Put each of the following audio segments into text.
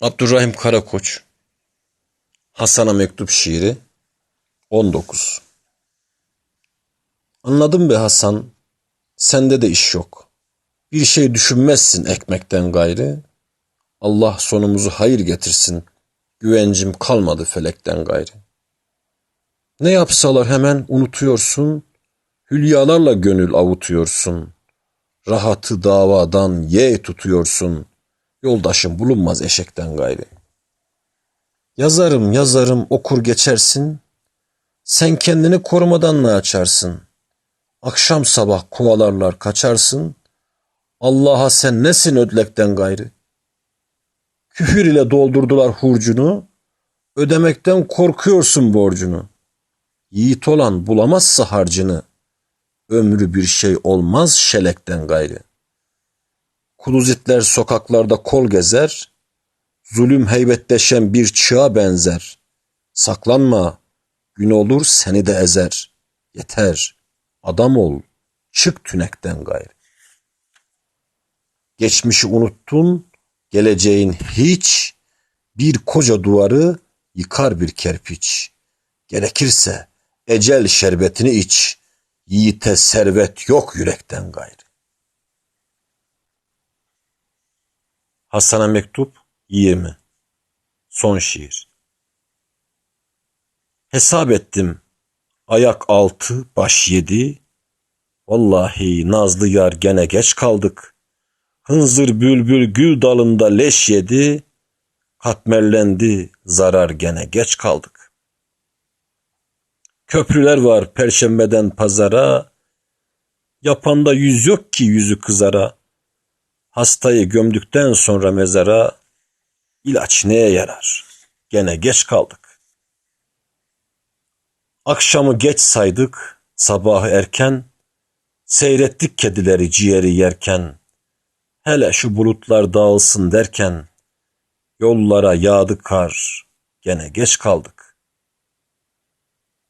Abdurrahim Karakoç Hasan'a mektup şiiri 19 Anladım be Hasan, sende de iş yok. Bir şey düşünmezsin ekmekten gayrı. Allah sonumuzu hayır getirsin. Güvencim kalmadı felekten gayrı. Ne yapsalar hemen unutuyorsun. Hülyalarla gönül avutuyorsun. Rahatı davadan ye tutuyorsun. Yoldaşım bulunmaz eşekten gayrı. Yazarım yazarım okur geçersin. Sen kendini korumadan ne açarsın? Akşam sabah kovalarlar kaçarsın. Allah'a sen nesin ödlekten gayrı? Küfür ile doldurdular hurcunu. Ödemekten korkuyorsun borcunu. Yiğit olan bulamazsa harcını. Ömrü bir şey olmaz şelekten gayrı. Kuluzitler sokaklarda kol gezer, zulüm heybetleşen bir çığa benzer. Saklanma, gün olur seni de ezer. Yeter, adam ol, çık tünekten gayrı. Geçmişi unuttun, geleceğin hiç, bir koca duvarı yıkar bir kerpiç. Gerekirse ecel şerbetini iç, yiğite servet yok yürekten gayrı. Hasan'a mektup 20 Son şiir. Hesap ettim. Ayak altı baş yedi. Vallahi nazlı yar gene geç kaldık. Hınzır bülbül gül dalında leş yedi. Katmerlendi zarar gene geç kaldık. Köprüler var perşembeden pazara. Yapanda yüz yok ki yüzü kızara Hastayı gömdükten sonra mezara ilaç neye yarar? Gene geç kaldık. Akşamı geç saydık, sabahı erken, seyrettik kedileri ciğeri yerken, hele şu bulutlar dağılsın derken, yollara yağdı kar, gene geç kaldık.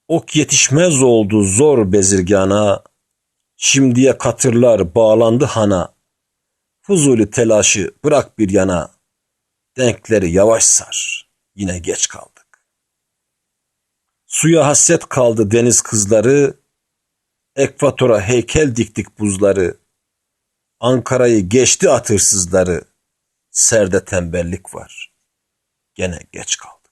Ok yetişmez oldu zor bezirgana, şimdiye katırlar bağlandı hana, Fuzuli telaşı bırak bir yana, denkleri yavaş sar, yine geç kaldık. Suya hasret kaldı deniz kızları, ekvatora heykel diktik buzları, Ankara'yı geçti atırsızları, serde tembellik var, gene geç kaldık.